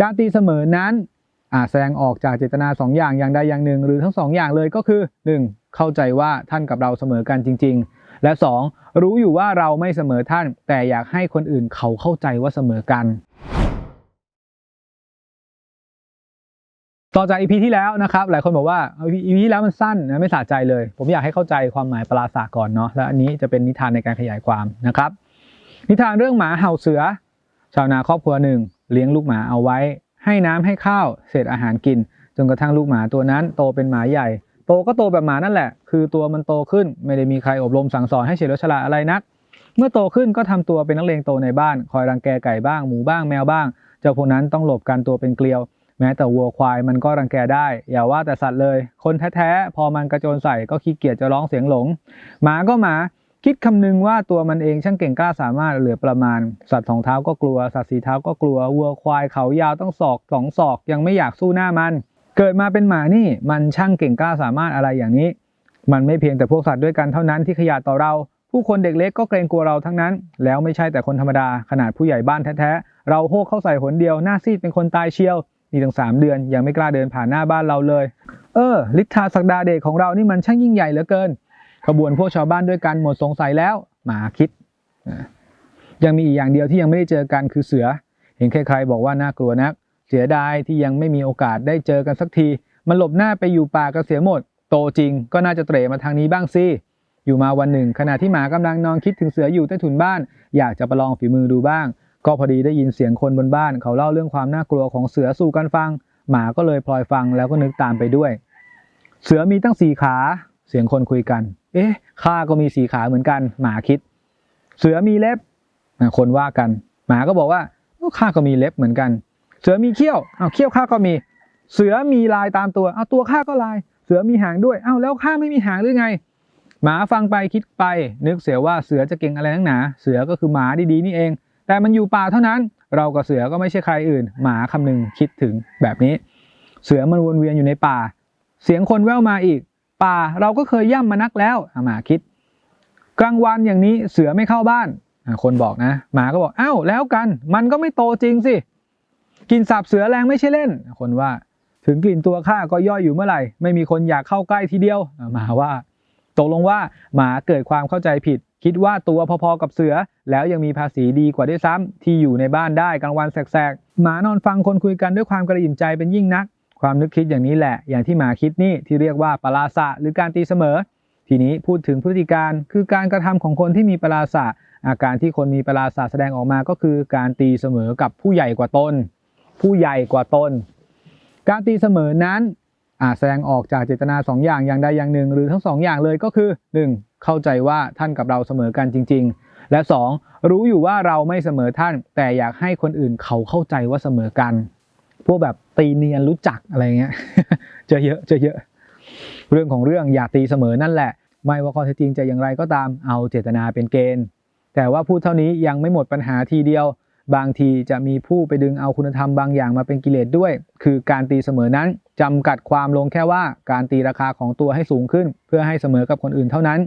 การตีเสมอนั้นอาจแสดงออกจากเจตนาสองอย่างอย่างใดอย่างหนึ่ง หรือทั้งสองอย่างเลยก็คือ 1. เข้าใจว่าท่านกับเราเสมอกันจริง ๆ และ 2. รู้อยู่ว่าเราไม่เสมอท่าน แต่อยากให้คนอื่นเขาเข้าใจว่าเสมอกัน ต่อจาก EP ที่แล้วนะครับ หลายคนบอกว่า EP ที่แล้วมันสั้นนะไม่สะใจเลย ผมอยากให้เข้าใจความหมายปราศาก่อนเนาะแล้วอันนี้จะเป็นนิทานในการขยายความนะครับ นิทานเรื่องหมาเห่าเสือ ชาวนาครอบครัวหนึ่ง เลี้ยงลูกหมาเอาไว้ ให้น้ำให้ข้าวเศษอาหารกิน จนกระทั่งลูกหมาตัวนั้นโตเป็นหมาใหญ่ โตก็โตแบบหมานั่นแหละ คือตัวมันโตขึ้นไม่ได้มีใครอบรมสั่งสอนให้เฉลียวฉลาดอะไรนัก เมื่อโตขึ้นก็ทำตัวเป็นนักเลงโตในบ้าน คอยรังแกไก่บ้างหมูบ้างแมวบ้าง เจ้าพวกนั้นต้องหลบกันตัวเป็นเกลียว แม้แต่วัวควายมันก็รังแกได้ อย่าว่าแต่สัตว์เลย คนแท้ๆพอมันกระโจนใส่ก็ขี้เกียจจะร้องเสียงหลง หมาก็หมา คิดคำนึงว่าตัวมันเองช่างเก่งกล้าสามารถเหลือประมาณ สัตว์สองเท้าก็กลัว สัตว์สีเท้าก็กลัว วัวควายเขายาวต้องศอกสองศอกยังไม่อยากสู้หน้ามัน เกิดมาเป็นหมานี่มันช่างเก่งกล้าสามารถอะไรอย่างนี้ มันไม่เพียงแต่พวกสัตว์ด้วยกันเท่านั้นที่ขยาดต่อเรา ผู้คนเด็กเล็กก็เกรงกลัวเราทั้งนั้น แล้วไม่ใช่แต่คนธรรมดาขนาดผู้ใหญ่บ้านแท้ๆเราโหกเข้าใส่หนเดียวหน้าซีดเป็นคนตายเชียวนี่ตั้งสามเดือนยังไม่กล้าเดินผ่านหน้าบ้านเราเลย เออ ลิทธาศักดาเดชของเรานี่มันช่างยิ่งใหญ่เหลือเกิน ขบวนพวกชาวบ้านด้วยกันหมดสงสัยแล้ว หมาคิด ยังมีอีกอย่างเดียวที่ยังไม่ได้เจอกันคือเสือ เห็นใครๆบอกว่าน่ากลัวนัก เสียดายที่ยังไม่มีโอกาสได้เจอกันสักที มันหลบหน้าไปอยู่ป่ากันเสียหมด โตจริงก็น่าจะเตร่มาทางนี้บ้างสิ อยู่มาวันหนึ่ง ขณะที่หมากำลังนอนคิดถึงเสืออยู่ใต้ถุนบ้าน อยากจะประลองฝีมือดูบ้าง ก็พอดีได้ยินเสียงคนบนบ้าน เขาเล่าเรื่องความน่ากลัวของเสือสู่กันฟัง หมาก็เลยพลอยฟังแล้วก็นึกตามไปด้วย เสือมีตั้งสี่ขา เสียงคนคุยกัน เอ๊ะข้าก็มีสี่ขาเหมือนกัน หมาคิด เสือมีเล็บคนว่ากัน หมาก็บอกว่าข้าก็มีเล็บเหมือนกัน เสือมีเขี้ยวเอาเขี้ยวข้าก็มี เสือมีลายตามตัวเอาตัวข้าก็ลาย เสือมีหางด้วยเอาแล้วข้าไม่มีหางหรือไง หมาฟังไปคิดไป นึกเสียว่าเสือจะเก่งอะไรนักหนา เสือก็คือหมาดีๆนี่เอง แต่มันอยู่ป่าเท่านั้น เรากับเสือก็ไม่ใช่ใครอื่น หมาคำนึงคิดถึงแบบนี้ เสือมันวนเวียนอยู่ในป่า เสียงคนแว่วมาอีก ป่าเราก็เคยย่ำมานักแล้วหมาคิด กลางวันอย่างนี้เสือไม่เข้าบ้านคนบอกนะ หมาก็บอกอ้าวแล้วกัน มันก็ไม่โตจริงสิกินสับเสือแรงไม่ใช่เล่น คนว่า ถึงกลิ่นตัวข้าก็ย่อยอยู่เมื่อไหร่ ไม่มีคนอยากเข้าใกล้ทีเดียวหมาว่า ตกลงว่าหมาเกิดความเข้าใจผิด คิดว่าตัวพอๆกับเสือ แล้วยังมีภาษีดีกว่าด้วยซ้ำที่อยู่ในบ้านได้กลางวันแสกๆหมานอนฟังคนคุยกันด้วยความกระอิ่มใจเป็นยิ่งนัก ความนึกคิดอย่างนี้แหละ อย่างที่หมาคิดนี่ที่เรียกว่าปราศะหรือการตีเสมอ ทีนี้พูดถึงพฤติการคือการกระทำของคนที่มีปราศะอาการที่คนมีปราศะแสดงออกมาก็คือการตีเสมอกับผู้ใหญ่กว่าตนผู้ใหญ่กว่าตนการตีเสมอนั้นอาจแสดงออกจากเจตนาสองอย่างอย่างใดอย่างหนึ่ง หรือทั้งสองอย่างเลยก็คือ 1. เข้าใจว่าท่านกับเราเสมอกันจริง ๆ และ 2. รู้อยู่ว่าเราไม่เสมอท่าน แต่อยากให้คนอื่นเขาเข้าใจว่าเสมอกัน พวกแบบตีเนียนรู้จักอะไรเงี้ยเจอเยอะเจอเยอะ เรื่องของเรื่องอย่าตีเสมอนั่นแหละ ไม่ว่าข้อเท็จจริงจะอย่างไรก็ตามเอาเจตนาเป็นเกณฑ์ แต่ว่าพูดเท่านี้ยังไม่หมดปัญหาทีเดียว บางทีจะมีผู้ไปดึงเอาคุณธรรมบางอย่างมาเป็นกิเลสด้วย คือการตีเสมอนั้นจำกัดความลงแค่ว่าการตีราคาของตัวให้สูงขึ้น เพื่อให้เสมอกับคนอื่นเท่านั้น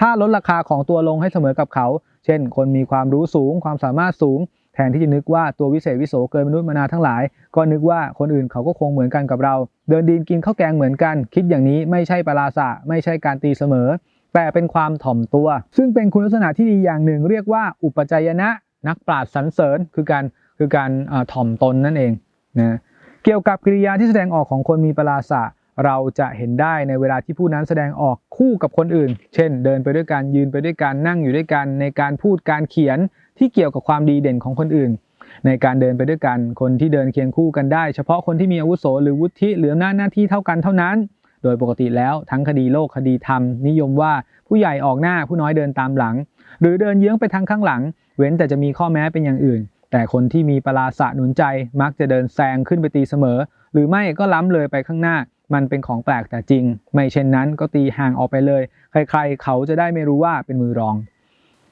ถ้าลดราคาของตัวลงให้เสมอกับเขา เช่น คนมีความรู้สูงความสามารถสูง แทนที่จะนึกว่าตัววิเศษวิโสเกินมนุษย์มนาทั้งหลาย ก็นึกว่าคนอื่นเขาก็คงเหมือนกันกับเรา เดินดินกินข้าวแกงเหมือนกัน คิดอย่างนี้ไม่ใช่ปราศะไม่ใช่การตีเสมอ แต่เป็นความถ่อมตัว ซึ่งเป็นคุณลักษณะที่ดีอย่างหนึ่ง เรียกว่าอุปจายนะนักปราชญ์สรรเสริญคือการคือการถ่อมตนนั่นเองนะเกี่ยวกับกิริยาที่แสดงออกของคนมีปราศะเราจะเห็นได้ในเวลาที่ผู้นั้นแสดงออกคู่กับคนอื่น เช่น เดินไปด้วยกันยืนไปด้วยกันนั่งอยู่ด้วยกันในการพูดการเขียน ที่เกี่ยวกับความดีเด่นของคนอื่น ในการเดินไปด้วยกัน คนที่เดินเคียงคู่กันได้ เฉพาะคนที่มีอาวุโสหรือวุฒิหรืออำนาจหน้าที่เท่ากันเท่านั้น โดยปกติแล้วทั้งคดีโลกคดีธรรม นิยมว่าผู้ใหญ่ออกหน้าผู้น้อยเดินตามหลัง หรือเดินเยื้องไปทางข้างหลัง เว้นแต่จะมีข้อแม้เป็นอย่างอื่น แต่คนที่มีปราศะหนุนใจมักจะเดินแซงขึ้นไปตีเสมอ หรือไม่ก็ล้ำเลยไปข้างหน้ามันเป็นของแปลกแต่จริง ไม่เช่นนั้นก็ตีห่างออกไปเลย ใครๆ เขาจะได้ไม่รู้ว่าเป็นมือรอง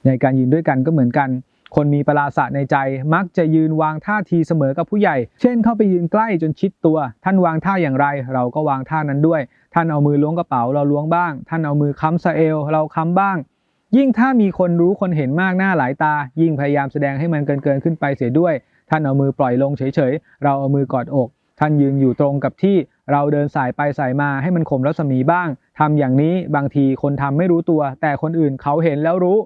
ในการยืนด้วยกันก็เหมือนกัน คนมีปราศะในใจมักจะยืนวางท่าทีเสมอกับผู้ใหญ่ เช่นเข้าไปยืนใกล้จนชิดตัว ท่านวางท่าอย่างไร เราก็วางท่านั้นด้วย ท่านเอามือล้วงกระเป๋าเราล้วงบ้าง ท่านเอามือค้ำสะเอวเราค้ำบ้าง ยิ่งถ้ามีคนรู้คนเห็นมากหน้าหลายตา ยิ่งพยายามแสดงให้มันเกินเกินขึ้นไปเสียด้วย ท่านเอามือปล่อยลงเฉยๆ เราเอามือกอดอก ท่านยืนอยู่ตรงกับที่ เราเดินสายไปสายมาให้มันข่มรัศมีบ้างทำอย่างนี้บางทีคนทำไม่รู้ตัว แต่คนอื่นเขาเห็นแล้วรู้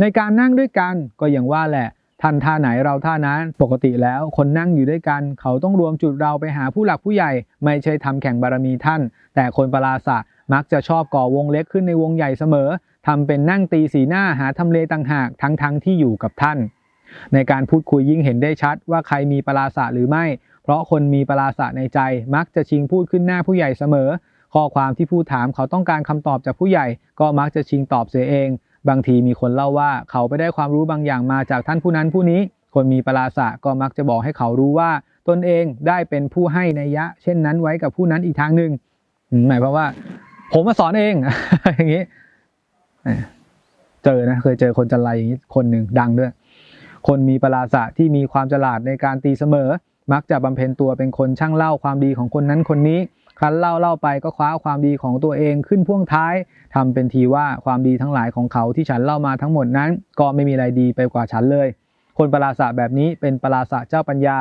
ในการนั่งด้วยกันก็อย่างว่าแหละท่านท่าไหนเราท่านั้นปกติแล้วคนนั่งอยู่ด้วยกัน เขาต้องรวมจุดเราไปหาผู้หลักผู้ใหญ่ ไม่ใช่ทำแข่งบารมีท่าน แต่คนปราศะมักจะชอบก่อวงเล็กขึ้นในวงใหญ่เสมอทำเป็นนั่งตีสีหน้าหาทำเลต่างหากทั้งๆทที่อยู่กับท่าน ในการพูดคุยยิ่งเห็นได้ชัดว่าใครมีปราศะหรือไม่ เพราะคนมีปราศะในใจ มักจะชิงพูดขึ้นหน้าผู้ใหญ่เสมอ ข้อความที่ผู้ถามเขาต้องการคำตอบจากผู้ใหญ่ ก็มักจะชิงตอบเสียเอง บางทีมีคนเล่าว่าเขาไปได้ความรู้บางอย่างมาจากท่านผู้นั้นผู้นี้ คนมีปราศะก็มักจะบอกให้เขารู้ว่า ตนเองได้เป็นผู้ให้ในยะ เช่นนั้นไว้กับผู้นั้นอีกทางหนึ่งหมายความว่า ผมมาสอนเอง อย่างนี้เจอนะเคยเจอคนจันไรอย่างนี้คนหนึ่งดังด้วย คนมีปราศะที่มีความฉลาดในการตีเสมอ มักจะบำเพ็ญตัวเป็นคนช่างเล่าความดีของคนนั้นคนนี้ ครั้นเล่าเล่าไปก็คว้าความดีของตัวเองขึ้นพ่วงท้ายทำเป็นทีว่าความดีทั้งหลายของเขาที่ฉันเล่ามาทั้งหมดนั้น ก็ไม่มีอะไรดีไปกว่าฉันเลย คนปราศะแบบนี้เป็นปราศะเจ้าปัญญา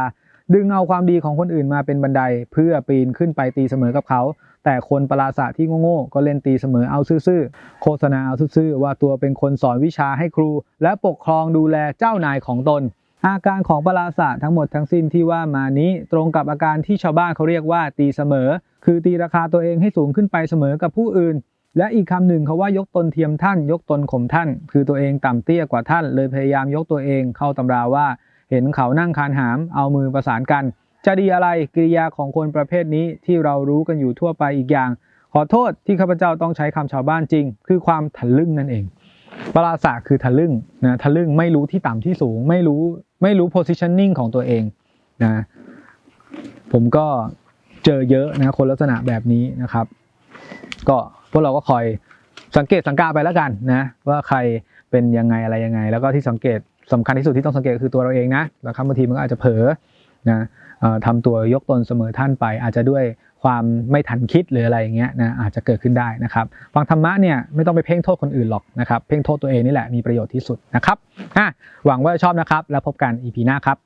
ดึงเอาความดีของคนอื่นมาเป็นบันได เพื่อปีนขึ้นไปตีเสมอกับเขา แต่คนปราศะที่โง่ๆก็เล่นตีเสมอเอาซื่อๆโฆษณาเอาซื่อๆว่าตัวเป็นคนสอนวิชาให้ครู และปกครองดูแลเจ้านายของตนอาการของปราศาสทั้งหมดทั้งสิ้นที่ว่ามานี้ตรงกับอาการที่ชาวบ้านเขาเรียกว่าตีเสมอ คือตีราคาตัวเองให้สูงขึ้นไปเสมอกับผู้อื่น และอีกคำหนึ่งเขาว่ายกตนเทียมท่าน ยกตนข่มท่าน คือตัวเองต่ำเตี้ยกว่าท่าน เลยพยายามยกตัวเองเข้าตำราว่า เห็นเขานั่งคานหาม เอามือประสานกัน จะดีอะไรกิริยาของคนประเภทนี้ที่เรารู้กันอยู่ทั่วไปอีกอย่าง ขอโทษที่ข้าพเจ้าต้องใช้คำชาวบ้านจริง คือความทะลึ่งนั่นเองปราศาคือทะลึ่งนะทะลึ่งไม่รู้ที่ต่ำที่สูง ไม่รู้ไม่รู้ positioning ของตัวเองนะผมก็ เจอเยอะนะคนลักษณะแบบนี้นะครับ ก็พวกเราก็คอยสังเกตสังกาไปแล้วกันนะว่าใครเป็นยังไงอะไรยังไง แล้วก็ที่สังเกตสำคัญที่สุดที่ต้องสังเกตคือตัวเราเองนะแล้วครับบางทีมันอาจจะเผลอนะอทำตัวยกตนเสมอท่านไป อาจจะด้วยความไม่ทันคิดหรืออะไรอย่างเงี้ยนะอาจจะเกิดขึ้นได้นะครับฟังธรรมะเนี่ยไม่ต้องไปเพ่งโทษคนอื่นหรอกนะครับเพ่งโทษตัวเองนี่แหละมีประโยชน์ที่สุดนะครับอะหวังว่าจะชอบนะครับแล้วพบกัน EP หน้าครับ